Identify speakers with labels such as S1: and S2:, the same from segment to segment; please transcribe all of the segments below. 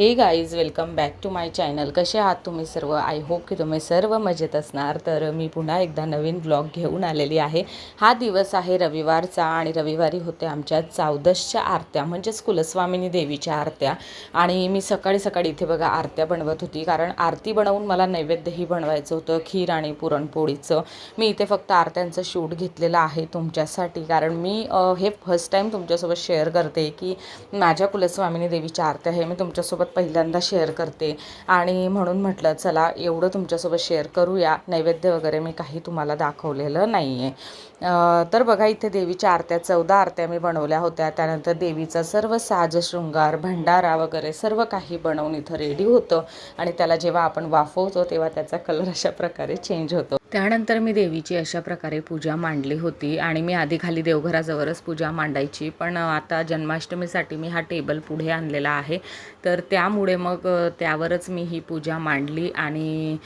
S1: Hey guys welcome back to my channel कसे आहात तुम्ही सर्व? आय होप की तुम्ही सर्व मजेत असणार. तर मी पुन्हा एकदा नवीन ब्लॉग घेऊन आलेली आहे. हा दिवस आहे रविवारचा आणि रविवारी होते आमच्या चौदसच्या आरत्या म्हणजेच कुलस्वामिनी देवीच्या आरत्या. आणि मी सकाळी सकाळी इथे बघा आरत्या बनवत होती. कारण आरती बनवून मला नैवेद्यही बनवायचं होतं खीर आणि पुरणपोळीचं. मी इथे फक्त आरत्यांचं शूट घेतलेलं आहे तुमच्यासाठी. कारण मी हे फर्स्ट टाईम तुमच्यासोबत शेअर करते की माझ्या कुलस्वामिनी देवीच्या आरत्या हे मी तुमच्यासोबत पहिल्यांदा शेअर करते. आणि म्हणून म्हटलं चला एवढं तुमच्यासोबत शेअर करूया. नैवेद्य वगैरे मी काही तुम्हाला दाखवलेलं नाही आहे तर बघा इथे देवीच्या आरत्या चौदा आरत्या मी बनवल्या होत्या. त्यानंतर देवीचा सर्व साज शृंगार भंडारा वगैरे सर्व काही बनवून इथं रेडी होतं. आणि त्याला जेव्हा आपण वाफवतो तेव्हा त्याचा कलर अशा प्रकारे चेंज होतो. त्यानंतर मी देवीची अशा प्रकारे पूजा मांडली होती आणि मी आधी खाली देवघराजवळच पूजा मांडायची. पण आता जन्माष्टमीसाठी मी हा टेबल पुढे आणलेला आहे. तर त्यामुळे मग त्यावरच मी ही पूजा मांडली आणि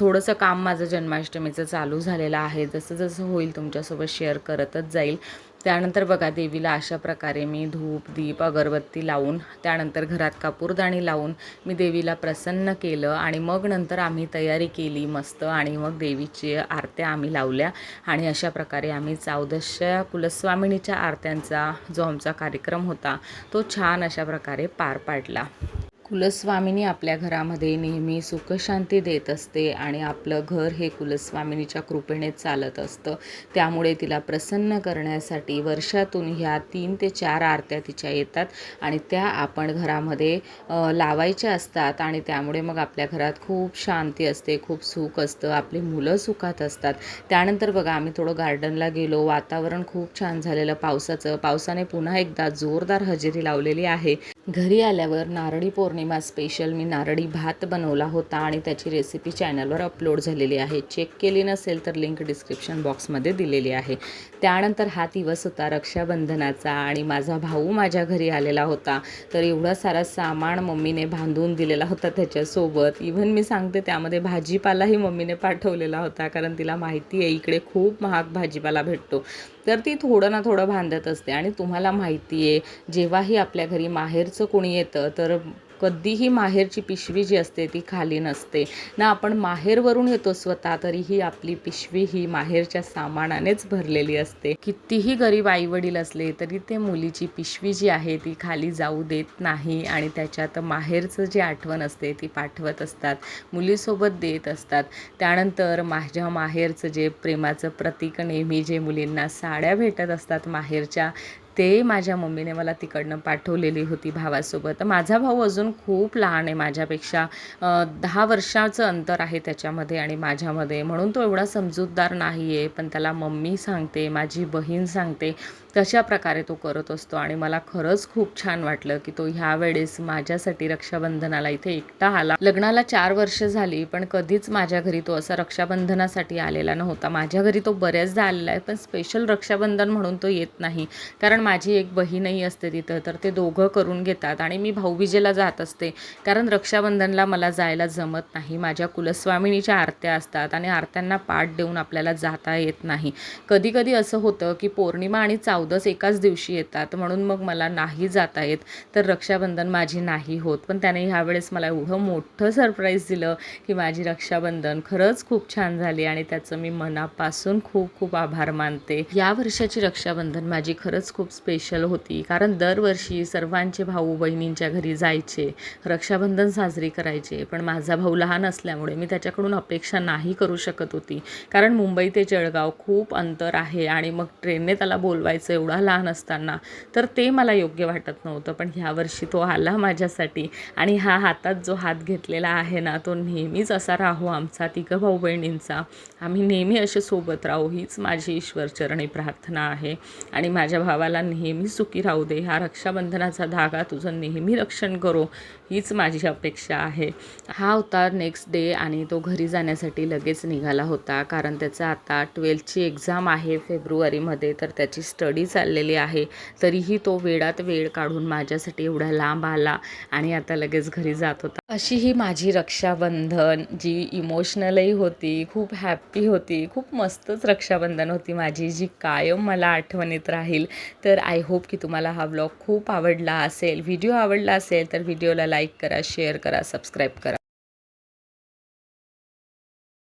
S1: थोडंसं काम माझं जन्माष्टमीचं चालू झालेलं आहे. जसं जसं होईल तुमच्यासोबत शेअर करतच जाईल. त्यानंतर बघा देवीला अशा प्रकारे मी धूप दीप अगरबत्ती लावून त्यानंतर घरात कापूरदाणी लावून मी देवीला प्रसन्न केलं आणि मग नंतर आम्ही तयारी केली मस्त आणि मग देवीची आरत्या आम्ही लावल्या आणि अशा प्रकारे आम्ही चौदशा कुलस्वामिनीच्या आरत्यांचा जो आमचा कार्यक्रम होता तो छान अशा प्रकारे पार पाडला. कुलस्वामिनी आपल्या घरामध्ये नेहमी सुखशांती देत असते आणि आपलं घर हे कुलस्वामिनीच्या कृपेने चालत असतं. त्यामुळे तिला प्रसन्न करण्यासाठी वर्षातून ह्या तीन ते चार आरत्या तिच्या येतात आणि त्या आपण घरामध्ये लावायच्या असतात आणि त्यामुळे मग आपल्या घरात खूप शांती असते खूप सुख असतं आपली मुलं सुखात असतात. त्यानंतर बघा आम्ही थोडं गार्डनला गेलो वातावरण खूप छान झालेलं पावसाचं पावसाने पुन्हा एकदा जोरदार हजेरी लावलेली आहे. घरी आल्यावर नारळी पौर्णिमा स्पेशल मी नारळी भात बनवला होता आणि त्याची रेसिपी चॅनलवर अपलोड झालेली आहे. चेक केली नसेल तर लिंक डिस्क्रिप्शन बॉक्समध्ये दिलेली आहे. त्यानंतर हा दिवस होता रक्षाबंधनाचा आणि माझा भाऊ माझ्या घरी आलेला होता. तर एवढा सारा सामान मम्मीने बांधून दिलेला होता त्याच्यासोबत. इव्हन मी सांगते त्यामध्ये भाजीपालाही मम्मीने पाठवलेला होता कारण तिला माहिती आहे इकडे खूप महाग भाजीपाला भेटतो. तर ती थोडं ना थोडं बांधत असते आणि तुम्हाला माहिती आहे जेव्हाही आपल्या घरी माहेरचं कोणी येतं तर कधीही माहेरची पिशवी जी असते ती खाली नसते. ना आपण माहेरवरून येतो स्वतः तरीही आपली पिशवी ही माहेरच्या सामानानेच भरलेली असते. कितीही गरीब आईवडील असले तरी ते मुलीची पिशवी जी आहे ती खाली जाऊ देत नाही आणि त्याच्यात माहेरचं जी आठवण असते ती पाठवत असतात. मुलीसोबत देत असतात. त्यानंतर माझ्या माहेरचं जे प्रेमाचं प्रतीक नेहमी जे मुलींना साड्या भेटत असतात माहेरच्या ते माझ्या मम्मीने मला तिकडनं पाठवलेली होती भावासोबत. माझा भाऊ अजून खूप लहान आहे माझ्यापेक्षा दहा वर्षाचं अंतर आहे त्याच्यामध्ये आणि माझ्यामध्ये. म्हणून तो एवढा समजूतदार नाही आहे पण त्याला मम्मी सांगते माझी बहीण सांगते. तशा प्रकारे तो करत असतो? आणि मला खरंच खूप छान वाटलं की तो ह्या वेळेस माझ्यासाठी रक्षाबंधनाला इथे एकटा आला. लग्नाला चार वर्ष झाली पण कधीच माझ्या घरी तो असा रक्षाबंधनासाठी आलेला नव्हता. माझ्या घरी तो बऱ्याचदा आलेला आहे पण स्पेशल रक्षाबंधन म्हणून तो येत नाही. कारण माझी एक बहीणही असते तिथं तर ते दोघं करून घेतात आणि मी भाऊबीजेला जात असते. कारण रक्षाबंधनला मला जायला जमत नाही. माझ्या कुलस्वामिनीच्या आरत्या असतात आणि आरत्यांना पाठ देऊन आपल्याला जाता येत नाही. कधीकधी असं होतं की पौर्णिमा आणि चाव चौदस एकाच दिवशी येतात म्हणून मग मला नाही जाता येत. तर रक्षाबंधन माझी नाही होत. पण त्याने ह्यावेळेस मला एवढं मोठं सरप्राईज दिलं की माझी रक्षाबंधन खरंच खूप छान झाली आणि त्याचं मी मनापासून खूप खूप आभार मानते. या वर्षाची रक्षाबंधन माझी खरंच खूप स्पेशल होती. कारण दरवर्षी सर्वांचे भाऊ बहिणींच्या घरी जायचे रक्षाबंधन साजरी करायचे. पण माझा भाऊ लहान असल्यामुळे मी त्याच्याकडून अपेक्षा नाही करू शकत होती. कारण मुंबई ते जळगाव खूप अंतर आहे आणि मग ट्रेनने त्याला बोलवायचं एवढा लहान असताना तर ते मला योग्य वाटत नव्हतं. पण ह्या वर्षी तो आला माझ्यासाठी आणि हा हातात जो हात घेतलेला आहे ना तो नेहमीच असा राहू आमचा तिघं भाऊ बहिणींचा आम्ही नेहमी असे सोबत राहू हीच माझी ईश्वरचरणी प्रार्थना आहे. आणि माझ्या भावाला नेहमी सुखी राहू दे हा रक्षाबंधनाचा धागा तुझं नेहमी रक्षण करो हीच माझी अपेक्षा आहे. हा होता नेक्स्ट डे आणि तो घरी जाण्यासाठी लगेच निघाला होता कारण त्याचा आता ट्वेल्थची एक्झाम आहे फेब्रुवारीमध्ये तर त्याची स्टडी घरी चाललेली आहे. तरीही तो वेळात वेळ काढून माझ्यासाठी एवढा लांब आला आणि आता लगेच घरी जात होता. अशी ही माझी रक्षाबंधन जी इमोशनलही होती खूप हॅप्पी होती खूप मस्तच रक्षाबंधन होती माझी जी कायम मला आठवणीत राहील. तर आय होप की तुम्हाला हा ब्लॉग खूप आवडला असेल. व्हिडिओ आवडला असेल तर व्हिडिओला लाईक करा शेअर करा सबस्क्राईब करा.